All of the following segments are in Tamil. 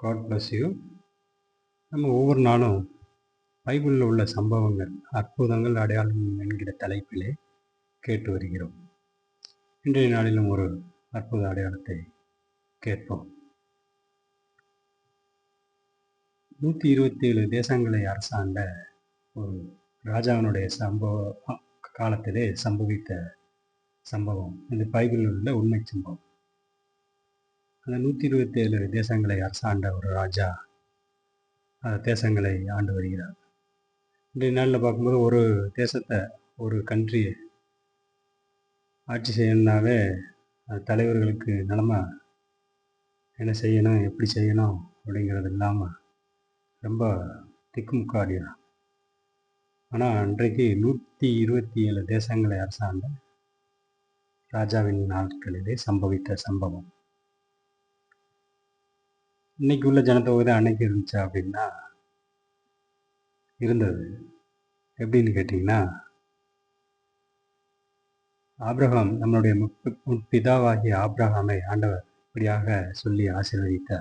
காட் பிளஸ் யூ நம்ம ஒவ்வொரு நாளும் பைபிளில் உள்ள சம்பவங்கள் அற்புதங்கள் அடையாளம் என்கிற தலைப்பிலே கேட்டு வருகிறோம். இன்றைய நாளிலும் ஒரு அற்புத அடையாளத்தை கேட்போம். நூற்றி இருபத்தி ஏழு தேசங்களை அரசாண்ட ஒரு ராஜாவினுடைய சம்பவ காலத்திலே சம்பவித்த சம்பவம். இது பைபிளில் உள்ள உண்மை சம்பவம். அந்த நூற்றி இருபத்தி ஏழு தேசங்களை அரசாண்ட ஒரு ராஜா அந்த தேசங்களை ஆண்டு வருகிறார். இன்றைய நாளில் பார்க்கும்போது ஒரு தேசத்தை ஒரு கண்ட்ரியை ஆட்சி செய்யணுன்னாவே தலைவர்களுக்கு நிலமை என்ன செய்யணும் எப்படி செய்யணும் அப்படிங்கிறது இல்லாமல் ரொம்ப திக்குமுக்காடிறான் ஆனால் அன்றைக்கு நூற்றி இருபத்தி ஏழு தேசங்களை அரசாண்ட ராஜாவின் நாட்களிலே சம்பவித்த சம்பவம். இன்னைக்கு உள்ள ஜனத்தொகை தான் அன்னைக்கு இருந்துச்சா அப்படின்னா இருந்தது. எப்படின்னு கேட்டிங்கன்னா ஆப்ரஹாம் நம்மளுடைய முற்பிதாவாகிய ஆப்ரஹாமை ஆண்டவர் இப்படியாக சொல்லி ஆசீர்வதித்த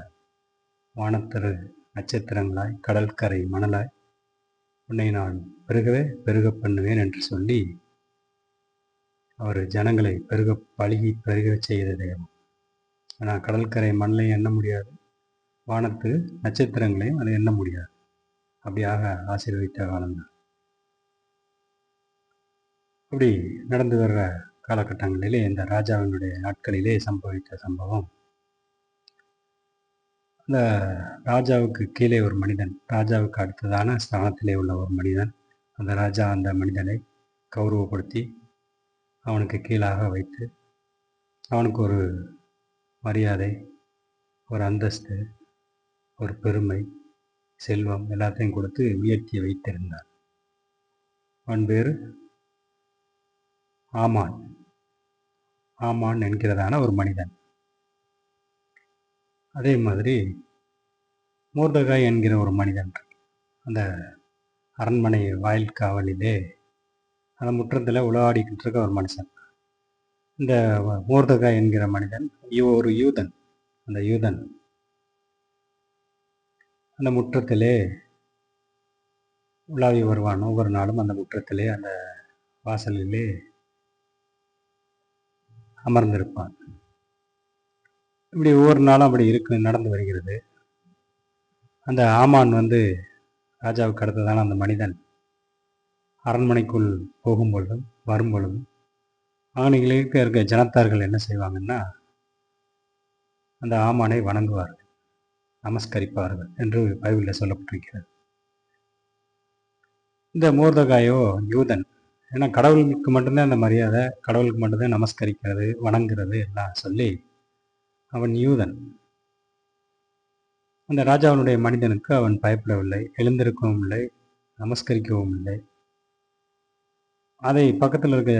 வானத்தரு நட்சத்திரங்களாய் கடற்கரை மணலாய் உன்னை நான் பெருகவே பெருக பண்ணுவேன் என்று சொல்லி அவர் ஜனங்களை பெருக பழகி பெருக செய்த தெய்வம். ஆனால் கடற்கரை மணலை எண்ண முடியாது. வானத்து நட்சத்திரங்களையும் அதை எண்ண முடியாது. அப்படியாக ஆசீர்வதித்த காலம்தான் அப்படி நடந்து வர்ற காலகட்டங்களிலே இந்த ராஜாவினுடைய நாட்களிலே சம்பவித்த சம்பவம். அந்த ராஜாவுக்கு கீழே ஒரு மனிதன் ராஜாவுக்கு அடுத்ததான ஸ்தானத்திலே உள்ள ஒரு மனிதன் அந்த ராஜா அந்த மனிதனை கௌரவப்படுத்தி அவனுக்கு கீழாக வைத்து அவனுக்கு ஒரு மரியாதை ஒரு அந்தஸ்து ஒரு பெருமை செல்வம் எல்லாத்தையும் கொடுத்து உயர்த்தி வைத்திருந்தார். அவன் பேர் ஆமான் ஆமான் என்கிறதான ஒரு மனிதன். அதே மாதிரி மூர்தகாய் என்கிற ஒரு மனிதன் அந்த அரண்மனை வாயில் காவலிலே அந்த முற்றத்தில் உலாடிக்கிட்டு இருக்க ஒரு மனுஷன். இந்த மூர்தகாய் என்கிற மனிதன் ஒரு யூதன். அந்த யூதன் அந்த முற்றத்திலே உலாவி வருவான். ஒவ்வொரு நாளும் அந்த முற்றத்திலே அந்த வாசலிலே அமர்ந்திருப்பான். இப்படி ஒவ்வொரு நாளும் அப்படி இருக்கு நடந்து வருகிறது. அந்த ஆமான் வந்து ராஜாவுக்கு அடுத்ததான அந்த மனிதன் அரண்மனைக்குள் போகும்பொழுதும் வரும்பொழுதும் வரும் இருக்க ஜனத்தார்கள் என்ன செய்வாங்கன்னா அந்த ஆமானை வணங்குவார்கள். நமஸ்கரிப்பார்கள் என்று பைபிளில் சொல்லப்பட்டிருக்கிறது. இந்த மூர்தகாயோ யூதன் ஏன்னா கடவுளுக்கு மட்டும்தான் அந்த மரியாதை கடவுளுக்கு மட்டும்தான் நமஸ்கரிக்கிறது வணங்குறது எல்லாம் சொல்லி அவன் யூதன். அந்த ராஜாவினுடைய மனிதனுக்கு அவன் பயப்படவில்லை எழுந்திருக்கவும் இல்லை நமஸ்கரிக்கவும் இல்லை. அதை பக்கத்தில் இருக்க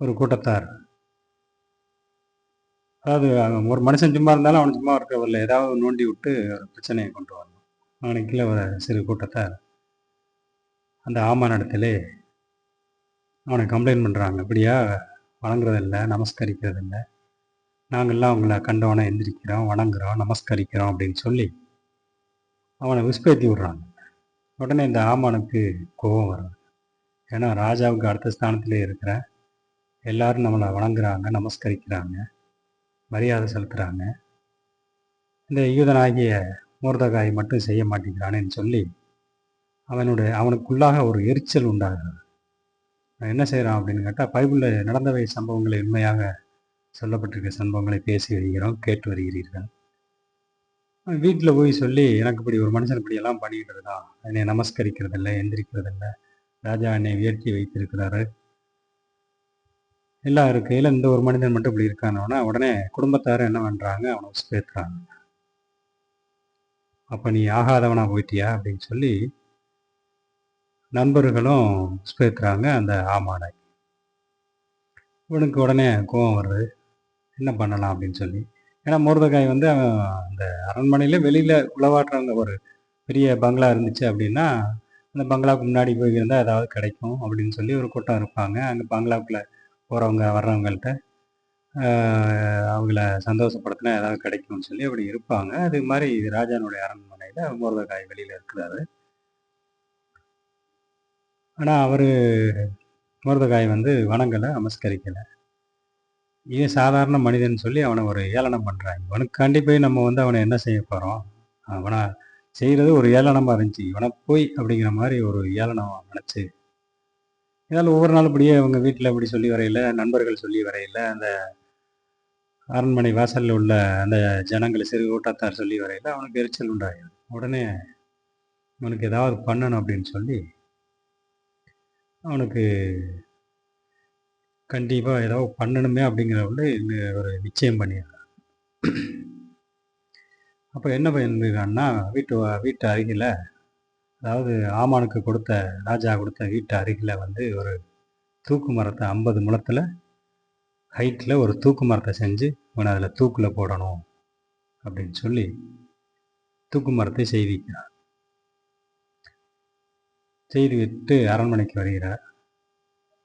ஒரு கூட்டத்தார் அதாவது அவன் ஒரு மனுஷன் சும்மா இருந்தாலும் அவன் சும்மா இருக்கவில்லை. ஏதாவது நோண்டி விட்டு ஒரு பிரச்சனையை கொண்டு வரணும். அவனுக்கு கீழே ஒரு சிறு கூட்டத்தை அந்த ஆமானிடத்திலே அவனை கம்ப்ளைண்ட் பண்ணுறாங்க இப்படியா வணங்குறதில்ல நமஸ்கரிக்கிறதில்ல நாங்கள்லாம் அவங்கள கண்டவனை எந்திரிக்கிறோம் வணங்குறோம் நமஸ்கரிக்கிறோம் அப்படின்னு சொல்லி அவனை விஸ்பேத்தி விடுறாங்க. உடனே இந்த ஆமானுக்கு கோபம் வரும் ஏன்னா ராஜாவுக்கு அடுத்த ஸ்தானத்திலே இருக்கிற எல்லாரும் நம்மளை வணங்குறாங்க நமஸ்கரிக்கிறாங்க. மரியாதை செலுத்துகிறாங்க இந்த யூதனாகிய மூர்தகாய் மட்டும் செய்ய மாட்டேங்கிறானேன்னு சொல்லி அவனுடைய அவனுக்குள்ளாக ஒரு எரிச்சல் உண்டாகிறது. என்ன செய்கிறான் அப்படின்னு கேட்டால் பைபிளில் நடந்தவை சம்பவங்களை உண்மையாக சொல்லப்பட்டிருக்க சம்பவங்களை பேசி வருகிறோம் கேட்டு வருகிறீர்கள். வீட்டில் போய் சொல்லி எனக்கு இப்படி ஒரு மனுஷன் இப்படி எல்லாம் பண்ணிக்கிட்டு இருக்கான் என்னை நமஸ்கரிக்கிறது இல்லை எந்திரிக்கிறது இல்லை ராஜா என்னை உயர்த்தி வைத்திருக்கிறாரு. எல்லாம் இருக்கையில் இந்த ஒரு மனிதன் மட்டும் இப்படி இருக்கானோன்னா உடனே குடும்பத்தார் என்ன பண்ணுறாங்க அவனை சேர்த்துறாங்க அப்போ நீ ஆகாதவனாக போயிட்டியா? அப்படின்னு சொல்லி நண்பர்களும் சேர்த்துறாங்க அந்த ஆமாடை. இவனுக்கு உடனே கோவம் வருது. என்ன பண்ணலாம் அப்படின்னு சொல்லி. ஏன்னா முருதகாய் வந்து அவன் அந்த அரண்மனையில் வெளியில் உளவாட்டுறவங்க ஒரு பெரிய பங்களா இருந்துச்சு அப்படின்னா அந்த பங்களாவுக்கு முன்னாடி போய் இருந்தால் ஏதாவது கிடைக்கும் அப்படின்னு சொல்லி ஒரு கூட்டம் இருப்பாங்க. அங்கே பங்களாவுக்குள்ளே போகிறவங்க வர்றவங்கள்ட்ட அவங்கள சந்தோஷப்படுத்தினா ஏதாவது கிடைக்கும்னு சொல்லி அப்படி இருப்பாங்க. அது மாதிரி ராஜானுடைய அரண்மனையில் மோர்தகாய் வெளியில் இருக்கிறாரு. ஆனால் அவர் மோர்தகாய் வந்து வணங்கலை நமஸ்கரிக்கலை. இவன் சாதாரண மனிதன் சொல்லி அவனை ஒரு ஏளனம் பண்ணுறாங்க இவனுக்காண்டி போய் நம்ம வந்து அவனை என்ன செய்ய போகிறோம் அவனை செய்கிறது ஒரு ஏளனமாக இருந்துச்சு. இவனை போய் அப்படிங்கிற மாதிரி ஒரு ஏளனம் நினச்சி இதனால் ஒவ்வொரு நாள் இப்படியே அவங்க வீட்டில் இப்படி சொல்லி வரையில நண்பர்கள் சொல்லி வரையில அந்த அரண்மனை வாசலில் உள்ள அந்த ஜனங்கள் சிறு கூட்டத்தார் சொல்லி வரையில் அவனுக்கு எரிச்சல் உண்டாயிடும் உடனே அவனுக்கு ஏதாவது பண்ணணும் அப்படின்னு சொல்லி அவனுக்கு கண்டிப்பாக ஏதாவது பண்ணணுமே அப்படிங்கிறவங்கள ஒரு நிச்சயம் பண்ணிடுறான் அப்போ என்ன பண்ணியிருக்கான்னா வீட்டு வீட்டு அருகில் அதாவது ஆமானுக்கு கொடுத்த ராஜா கொடுத்த வீட்டு அருகில் வந்து ஒரு தூக்கு மரத்தை ஐம்பது முளத்தில் ஹைட்டில் ஒரு தூக்கு மரத்தை செஞ்சு இவனை அதில் தூக்கில் போடணும் அப்படின்னு சொல்லி தூக்கு மரத்தை செய்விக்கிறார். செய்து விட்டு அரண்மனைக்கு வருகிறார்.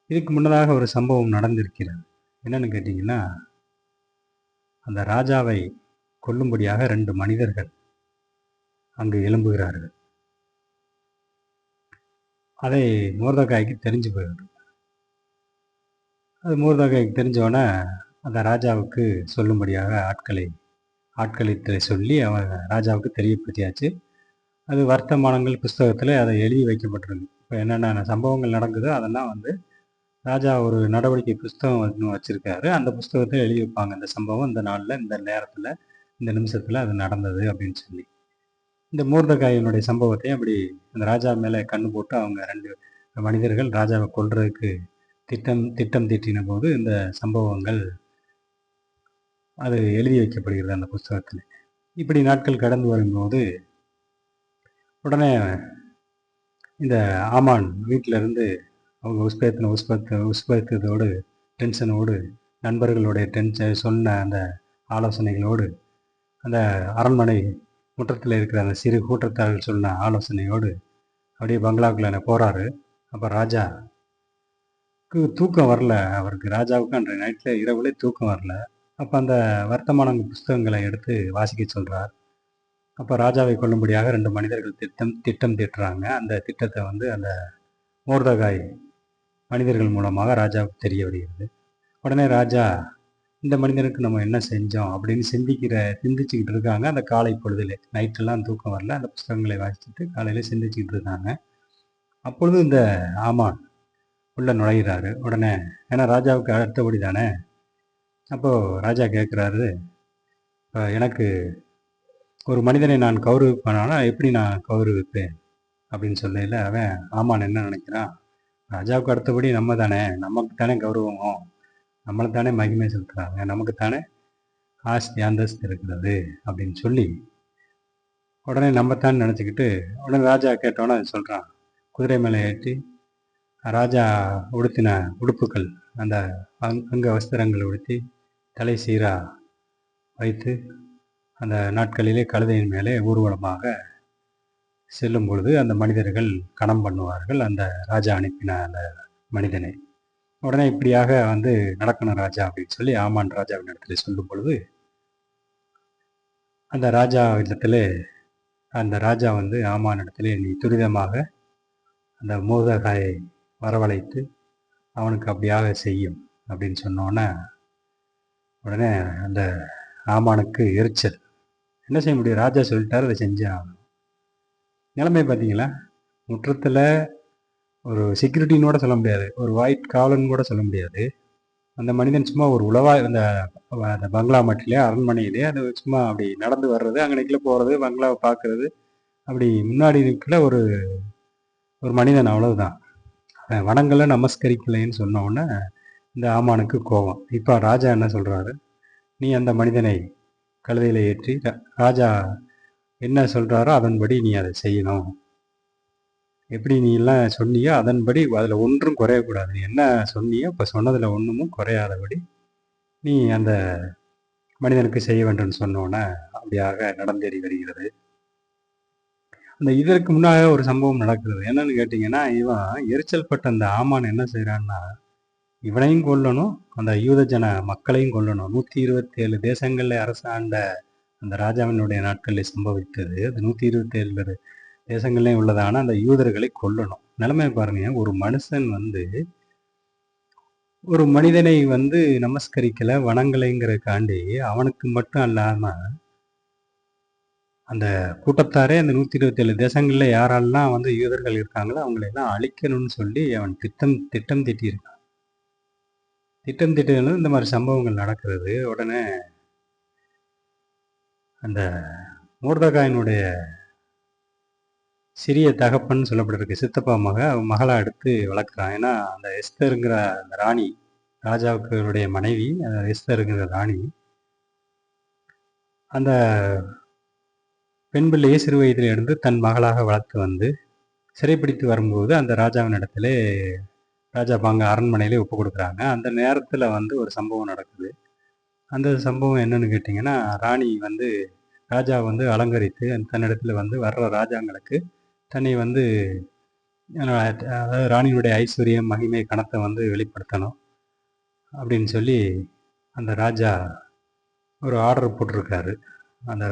இதுக்கு முன்னதாக ஒரு சம்பவம் நடந்திருக்கிறது. என்னன்னு கேட்டிங்கன்னா அந்த ராஜாவை கொல்லும்படியாக ரெண்டு மனிதர்கள் அங்கு எழும்புகிறார்கள். அதை மூர்தகாய்க்கு தெரிஞ்சு போயிடுது அது மூர்தகாய்க்கு தெரிஞ்சவொடனே அந்த ராஜாவுக்கு சொல்லும்படியாக ஆட்களை ஆட்களை சொல்லி அவன் ராஜாவுக்கு தெரியப்படுத்தியாச்சு. அது வர்த்தமானங்கள் புஸ்தகத்தில் அதை எழுதி வைக்கப்பட்டிருக்கு இப்போ என்னென்ன சம்பவங்கள் நடக்குதோ அதெல்லாம் வந்து ராஜா ஒரு நடவடிக்கை புஸ்தகம் வச்சுருக்காரு. அந்த புஸ்தகத்தில் எழுதி வைப்பாங்க. இந்த சம்பவம் இந்த நாளில் இந்த நேரத்தில் இந்த நிமிஷத்தில் அது நடந்தது அப்படின்னு சொல்லி. இந்த மூர்தகாயினுடைய சம்பவத்தையும் அப்படி அந்த ராஜா மேலே கண்ணு போட்டு அவங்க ரெண்டு மனிதர்கள் ராஜாவை கொல்றதுக்கு திட்டம் திட்டம் தீட்டின போது இந்த சம்பவங்கள் அது எழுதி வைக்கப்படுகிறது அந்த புஸ்தகத்தில். இப்படி நாட்கள் கடந்து வரும்போது உடனே இந்த ஆமான் வீட்டில இருந்து அவங்க உஸ்பேத்தின உஸ்பத்து உஸ்பேத்ததோடு டென்ஷனோடு நண்பர்களுடைய டென்ஷன் சொன்ன அந்த ஆலோசனைகளோடு அந்த அரண்மனை முற்றத்தில் இருக்கிற அந்த சிறு கூட்டத்தார்கள் சொன்ன ஆலோசனையோடு அப்படியே பங்களாக்குள்ள போகிறாரு அப்போ ராஜா தூக்கம் வரல. அவருக்கு ராஜாவுக்கு அன்றைய நைட்டில் இரவுலே தூக்கம் வரல. அப்போ அந்த வர்த்தமான புஸ்தகங்களை எடுத்து வாசிக்க சொல்கிறார் அப்போ ராஜாவை கொள்ளும்படியாக ரெண்டு மனிதர்கள் திட்டம் திட்டம் திட்டுறாங்க. அந்த திட்டத்தை வந்து அந்த மோர்தகாய் மனிதர்கள் மூலமாக ராஜாவுக்கு தெரிய வருகிறது. உடனே ராஜா இந்த மனிதனுக்கு நம்ம என்ன செஞ்சோம் அப்படின்னு சிந்திக்கிற சிந்திச்சுக்கிட்டு இருக்காங்க. அந்த காலை பொழுதுல. நைட்டெல்லாம் தூக்கம் வரல. அந்த புஸ்தகங்களை வாசிச்சுட்டு காலையில் சிந்திச்சுக்கிட்டு இருக்காங்க. அப்பொழுது இந்த ஆமான் உள்ளே நுழைகிறாரு உடனே ஏன்னா ராஜாவுக்கு அடுத்தபடி தானே? அப்போது ராஜா கேட்குறாரு எனக்கு ஒரு மனிதனை நான் கௌரவிப்பானா எப்படி நான் கௌரவிப்பேன்? அப்படின்னு சொல்லையில் அவன் ஆமான் என்ன நினைக்கிறான்? ராஜாவுக்கு அடுத்தபடி நம்ம தானே. நமக்கு தானே கௌரவம். நம்மளை தானே மகிமை செலுத்துகிறாங்க நமக்கு தானே ஆஸ்தி அந்தஸ்து இருக்கிறது அப்படின்னு சொல்லி உடனே நம்மத்தான் நினச்சிக்கிட்டு உடனே ராஜா கேட்டோன்னே அது சொல்கிறான் குதிரை மேலே ஏற்றி ராஜா உடுத்தின உடுப்புகள் அந்த அங் அங்க வஸ்திரங்கள் உடுத்தி தலை சீராக வைத்து அந்த நாட்களிலே கழுதையின் மேலே ஊர்வலமாக செல்லும் பொழுது அந்த மனிதர்கள் கணம் பண்ணுவார்கள். அந்த ராஜா அனுப்பின அந்த மனிதனை. உடனே இப்படியாக வந்து நடக்கணும் ராஜா அப்படின்னு சொல்லி ஆமான் ராஜாவின் இடத்துல சொல்லும் பொழுது அந்த ராஜா இடத்துல அந்த ராஜா வந்து ஆமான் இடத்துல நீ துரிதமாக அந்த மோதகாயை வரவழைத்து அவனுக்கு அப்படியாக செய்யும் அப்படின்னு சொன்னோன்னே உடனே அந்த ஆமானுக்கு எரிச்சல். என்ன செய்ய முடியும்? ராஜா சொல்லிட்டார் அதை செஞ்சு ஆகணும் நிலைமை பார்த்தீங்களா? முற்றத்தில் ஒரு செக்யூரிட்டின்னு சொல்ல முடியாது. ஒரு ஒயிட் காவலன் கூட சொல்ல முடியாது. அந்த மனிதன் சும்மா ஒரு உழவா அந்த அந்த பங்களா மட்டிலே அரண்மனையிலே அது சும்மா அப்படி நடந்து வர்றது அங்கே நிற்கல போகிறது பங்களாவை பார்க்கறது அப்படி முன்னாடி நிற்கல ஒரு ஒரு மனிதன் அவ்வளவுதான். வனங்களை நமஸ்கரிக்கலைன்னு சொன்ன உடனே இந்த ஆமானுக்கு கோபம். இப்போ ராஜா என்ன சொல்கிறாரு நீ அந்த மனிதனை கழுதையில் ஏற்றி ராஜா என்ன சொல்கிறாரோ அதன்படி நீ அதை செய்யணும். எப்படி நீ எல்லாம் சொன்னியோ அதன்படி அதில் ஒன்றும் குறையக்கூடாது நீ என்ன சொன்னியோ இப்போ சொன்னதில் ஒன்றுமும் குறையாதபடி நீ அந்த மனிதனுக்கு செய்ய வேண்டும்னு சொன்னோன்னே அப்படியாக நடந்தேறி வருகிறது. அந்த இதற்கு முன்னாக ஒரு சம்பவம் நடக்கிறது. என்னன்னு கேட்டிங்கன்னா இவன் எரிச்சல் பட்ட அந்த ஆமான் என்ன செய்கிறான்னா இவனையும் கொல்லணும் அந்த யூதஜன மக்களையும் கொல்லணும். நூற்றி இருபத்தி ஏழு தேசங்களில் அரசாண்ட அந்த ராஜாவினுடைய நாட்களில் சம்பவித்தது. அந்த நூற்றி இருபத்தி ஏழு தேசங்கள்லேயும் உள்ளதான அந்த யூதர்களை கொல்லணும். நிலைமை பாருங்க. ஒரு மனுஷன் வந்து ஒரு மனிதனை வந்து நமஸ்கரிக்கல வணங்கலைங்கிறதுக்காண்டி அவனுக்கு மட்டும் அல்லாம அந்த கூட்டத்தாரே அந்த நூத்தி இருபத்தி ஏழு தேசங்கள்ல யாரெல்லாம் வந்து யூதர்கள் இருக்காங்களோ அவங்களெல்லாம் அழிக்கணும்னு சொல்லி அவன் திட்டம் திட்டம் திட்டியிருக்கான். திட்டம் திட்டங்களும் இந்த மாதிரி சம்பவங்கள் நடக்கிறது. உடனே அந்த மூர்தகாயினுடைய சிறிய தகப்பன் சொல்லப்பட்டிருக்கு. சித்தப்பா மக மகளாக எடுத்து வளர்க்குறான். ஏன்னா அந்த எஸ்தருங்கிற அந்த ராணி ராஜாவுக்களுடைய மனைவி அந்த எஸ்தருங்கிற ராணி அந்த பெண் பிள்ளையை சிறு வயதில் இருந்து தன் மகளாக வளர்த்து வந்து சிறைப்பிடித்து வரும்போது அந்த ராஜாவின் இடத்துல ராஜா பாங்க அரண்மனையிலே ஒப்பு கொடுக்குறாங்க. அந்த நேரத்தில் வந்து ஒரு சம்பவம் நடக்குது. அந்த சம்பவம் என்னன்னு கேட்டிங்கன்னா ராணி வந்து ராஜா வந்து அலங்கரித்து தன்னிடத்தில் வந்து வர்ற ராஜாங்களுக்கு தன்னை வந்து அதாவது ராணியினுடைய ஐஸ்வர்யம் மகிமை கணத்தை வந்து வெளிப்படுத்தணும் அப்படின்னு சொல்லி அந்த ராஜா ஒரு ஆர்டர் போட்டிருக்காரு. அந்த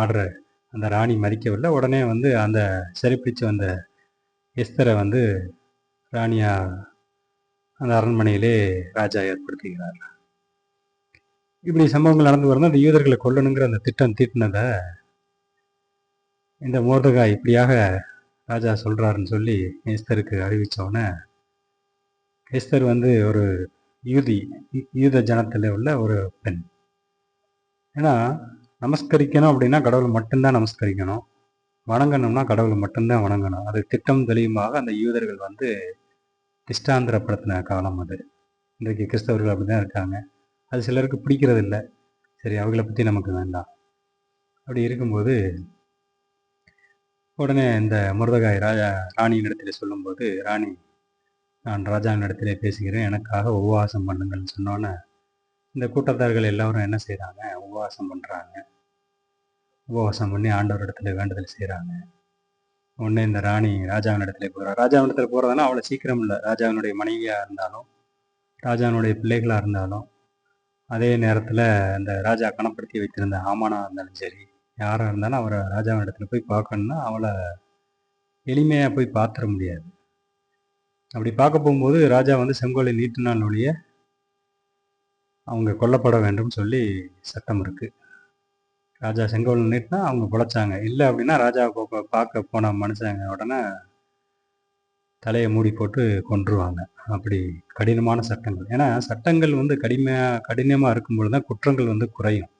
ஆர்டரை அந்த ராணி மதிக்கவில்லை. உடனே வந்து அந்த சிறைப்பிடிச்சு வந்த எஸ்தரை வந்து ராணியா அந்த அரண்மனையிலே ராஜா ஏற்படுத்துகிறார். இப்படி சம்பவங்கள் நடந்து வரணும் அந்த யூதர்களை கொல்லணுங்கிற அந்த திட்டம் தீட்டினதை இந்த மோர்தகா இப்படியாக ராஜா சொல்கிறாருன்னு சொல்லி எஸ்தருக்கு அறிவித்தோடனே எஸ்தர் வந்து ஒரு யூதி யூத ஜனத்தில் உள்ள ஒரு பெண். ஏன்னா நமஸ்கரிக்கணும் அப்படின்னா கடவுளை மட்டும்தான் நமஸ்கரிக்கணும். வணங்கணும்னா கடவுளை மட்டும்தான் வணங்கணும். அது திட்டம் தெளிவுமாக அந்த யூதர்கள் வந்து திஷ்டாந்திரப்படுத்தின காலம் அது. இன்றைக்கு கிறிஸ்தவர்கள் அப்படி தான் இருக்காங்க. அது சிலருக்கு பிடிக்கிறது இல்லை சரி அவங்கள பற்றி நமக்கு வேண்டாம். அப்படி இருக்கும்போது உடனே இந்த முருதகாய் ராஜா ராணியின் இடத்துல சொல்லும்போது ராணி நான் ராஜாவின் இடத்துல பேசுகிறேன். எனக்காக உபவாசம் பண்ணுங்கள்னு சொன்னோன்னே இந்த கூட்டத்தார்கள் எல்லாரும் என்ன செய்கிறாங்க உபவாசம் பண்ணுறாங்க உபவாசம் பண்ணி ஆண்டவர் இடத்துல வேண்டுதல் செய்கிறாங்க உடனே இந்த ராணி ராஜாவின் இடத்துல போகிறா ராஜாவின் இடத்துல போகிறதுனா அவ்வளோ சீக்கிரம் இல்லை. ராஜாவினுடைய மனைவியாக இருந்தாலும் ராஜாவினுடைய பிள்ளைகளாக இருந்தாலும் அதே நேரத்தில் அந்த ராஜா கணப்படுத்தி வைத்திருந்த ஆமானாக இருந்தாலும் சரி யாராக இருந்தாலும் அவரை ராஜாவின் இடத்துல போய் பார்க்கணுன்னா அவளை எளிமையாக போய் பார்த்துட முடியாது. அப்படி பார்க்க போகும்போது ராஜா வந்து செங்கோலை நீட்டினால் ஒழிய அவங்க கொல்லப்பட வேண்டும் சொல்லி சட்டம் இருக்குது ராஜா செங்கோல் நீட்டினா அவங்க பொழைச்சாங்க இல்லை அப்படின்னா ராஜாவை பார்க்க போன மனுஷங்க உடனே தலையை மூடி போட்டு கொன்றுவாங்க. அப்படி கடினமான சட்டங்கள். ஏன்னா சட்டங்கள் வந்து கடுமையாக கடினமாக இருக்கும்பொழுது தான் குற்றங்கள் வந்து குறையும்.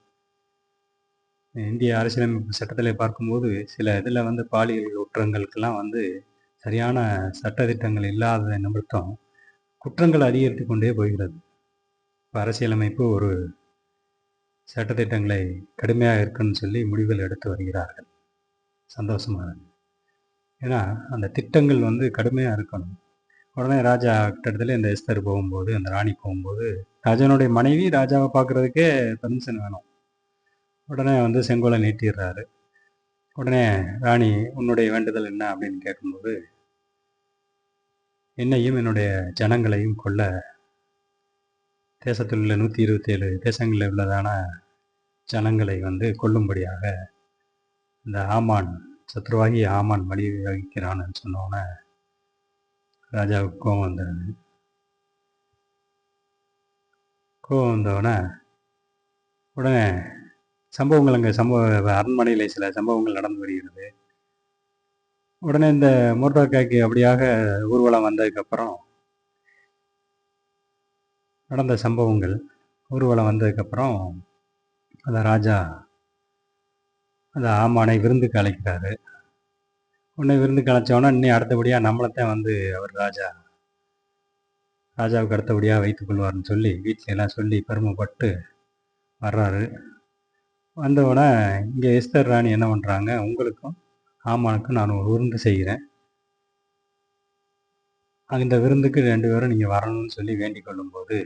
இந்திய அரசியலமைப்பு சட்டத்தில் பார்க்கும்போது சில இதில் வந்து பாலியல் குற்றங்களுக்கெல்லாம் வந்து சரியான சட்டத்திட்டங்கள் இல்லாத நிமித்தம் குற்றங்கள் அதிகரித்து கொண்டே போகிறது இப்போ அரசியலமைப்பு ஒரு சட்டத்திட்டங்களை கடுமையாக இருக்குன்னு சொல்லி முடிவுகள் எடுத்து வருகிறார்கள். சந்தோஷமாக ஏன்னா அந்த திட்டங்கள் வந்து கடுமையாக இருக்கணும். உடனே ராஜா கிட்டத்தில் இந்த எஸ்தர் போகும்போது அந்த ராணி போகும்போது ராஜானுடைய மனைவி ராஜாவை பார்க்குறதுக்கே பர்மிஷன் வேணும். உடனே வந்து செங்கோலை நீட்டிடுறாரு. உடனே ராணி உன்னுடைய வேண்டுதல் என்ன? அப்படின்னு கேட்கும்போது என்னையும் என்னுடைய ஜனங்களையும் கொல்ல தேசத்தில் உள்ள நூற்றி இருபத்தேழு தேசங்களில் உள்ளதான ஜனங்களை வந்து கொல்லும்படியாக இந்த ஆமான் சத்ருவாகி ஆமான் வழிவகிக்கிறான்னு சொன்னோன்னே ராஜாவுக்கு கோபம் வந்துடுது கோபம் வந்தோடனே உடனே சம்பவங்கள் அங்கே சம்பவ அரண்மனையில் சில சம்பவங்கள் நடந்து வருகிறது. உடனே இந்த மோர்தாக்காய்க்கு அப்படியாக ஊர்வலம் வந்ததுக்கப்புறம் நடந்த சம்பவங்கள் ஊர்வலம் வந்ததுக்கப்புறம் அந்த ராஜா அந்த ஆமானை விருந்துக்கு அழைக்கிறாரு. உடனே விருந்துக்கு அழைச்சோன்னா இன்னும் அடுத்தபடியாக நம்மளைத்தான் வந்து அவர் ராஜா ராஜாவுக்கு அடுத்தபடியாக வைத்துக் கொள்வார்னு சொல்லி வீட்டில எல்லாம் சொல்லி பெருமைப்பட்டு வர்றாரு. வந்தவுடனே இங்கே எஸ்தர் ராணி என்ன பண்ணுறாங்க உங்களுக்கும் ஆமானுக்கும் நான் ஒரு விருந்து செய்கிறேன். அந்த விருந்துக்கு ரெண்டு பேரும் நீங்கள் வரணும்னு சொல்லி வேண்டிக் கொள்ளும்போது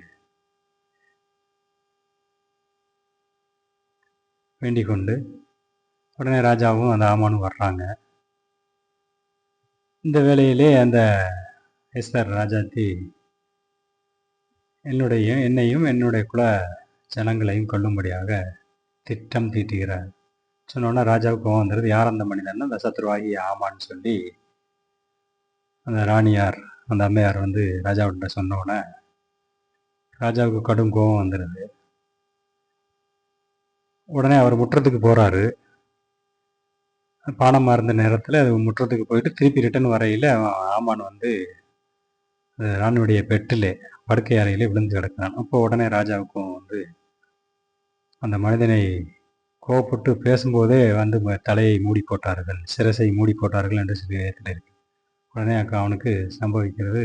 வேண்டிக் கொண்டு உடனே ராஜாவும் அந்த ஆமானும் வர்றாங்க. இந்த வேலையிலே அந்த எஸ்தர் ராஜாத்தி என்னுடைய என்னையும் என்னுடைய குல ஜனங்களையும் கொல்லும்படியாக திட்டம் தீட்டுகிறார். சொன்னோன்னா ராஜாவுக்கு கோவம் வந்துடுது யார் அந்த மனிதன்னா? அந்த சத்ருவாகி ஆமான்னு சொல்லி அந்த ராணியார் அந்த அம்மையார் வந்து ராஜாவிட்ட சொன்னோடனே ராஜாவுக்கு கடும் கோபம் வந்துடுது உடனே அவர் முற்றத்துக்கு போகிறாரு பானமாக இருந்த நேரத்தில் அது முற்றத்துக்கு போயிட்டு திருப்பி ரிட்டன் வரையில் ஆமான் வந்து ராணியுடைய பெட்டிலே படுக்கை அறையிலே விழுந்து கிடக்கிறான். அப்போ உடனே ராஜாவுக்கும் வந்து அந்த மனிதனை கோவப்பட்டு பேசும்போதே வந்து தலையை மூடி போட்டார்கள் சிரசை மூடி போட்டார்கள் என்று வேதத்தில் இருக்கு உடனே அவனுக்கு சம்பவிக்கிறது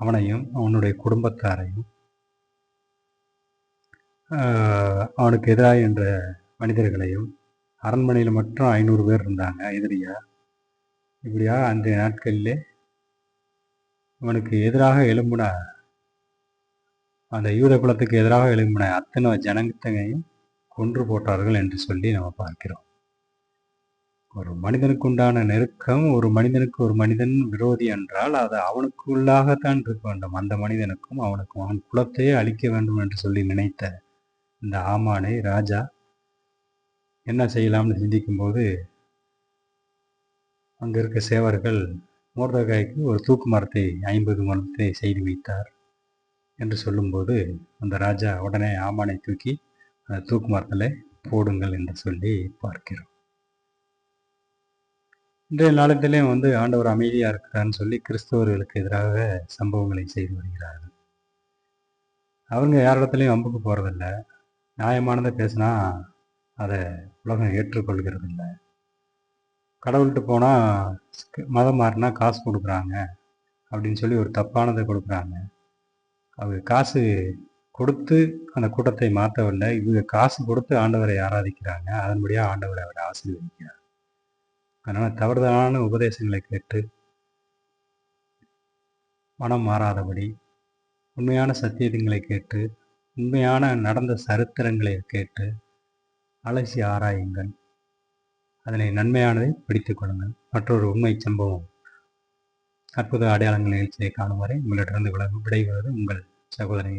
அவனையும் அவனுடைய குடும்பத்தாரையும். அவனுக்கு எதிராக என்ற மனிதர்களையும் அரண்மனையில் மட்டும் ஐநூறு பேர் இருந்தாங்க எதிரியா? இப்படியா? அன்றைய நாட்களிலே அவனுக்கு எதிராக எழும்புன அந்த யூத குலத்துக்கு எதிராக எழும்பின அத்தனை ஜனங்கத்தையும் கொன்று போட்டார்கள் என்று சொல்லி நம்ம பார்க்கிறோம். ஒரு மனிதனுக்கு உண்டான நெருக்கம் ஒரு மனிதனுக்கு ஒரு மனிதன் விரோதி என்றால் அது அவனுக்குள்ளாகத்தான் இருக்க வேண்டும். அந்த மனிதனுக்கும் அவனுக்கும் அவன் குலத்தையே அழிக்க வேண்டும் என்று சொல்லி நினைத்த இந்த ஆமானை ராஜா என்ன செய்யலாம்னு சிந்திக்கும்போது அங்கே இருக்க சேவர்கள் மோர்தகாய்க்கு ஒரு தூக்கு மரத்தை ஐம்பது மரத்தை செய்து வைத்தார் என்று சொல்லும்போது அந்த ராஜா உடனே ஆமானை தூக்கி தூக்கு மரத்தில் போடுங்கள் என்று சொல்லி பார்க்கிறோம். இன்றைய நாளத்திலேயும் வந்து ஆண்டவர் அமைதியாக இருக்கிறான்னு சொல்லி கிறிஸ்தவர்களுக்கு எதிராக சம்பவங்களை செய்து வருகிறார்கள். அவங்க யாரிடத்துலையும் அம்புக்கு போகிறதில்ல நியாயமானதை பேசினா அதை உலகம் ஏற்றுக்கொள்கிறது இல்லை கடவுள்கிட்ட போனால் மதம் மாறினா காசு கொடுக்குறாங்க அப்படின்னு சொல்லி ஒரு தப்பானதை கொடுக்குறாங்க. அவங்க காசு கொடுத்து அந்த கூட்டத்தை மாற்றவில்லை. இவங்க காசு கொடுத்து ஆண்டவரை ஆராதிக்கிறாங்க. அதன்படியாக ஆண்டவரை அவரை ஆசீர்வதிக்கிறார். அதனால் தவறுதலான உபதேசங்களை கேட்டு மனம் மாறாதபடி உண்மையான சத்தியங்களை கேட்டு உண்மையான நடந்த சரித்திரங்களை கேட்டு அலசி ஆராயுங்கள். அதனை நன்மையானதை பிடித்து கொள்ளுங்கள். மற்றொரு உண்மை சம்பவம். அற்புத அடையாளங்கள் நிகழ்ச்சியை காணும் வரை உங்களிடமிருந்து விடைபெறுவது உங்கள் சகோதரன்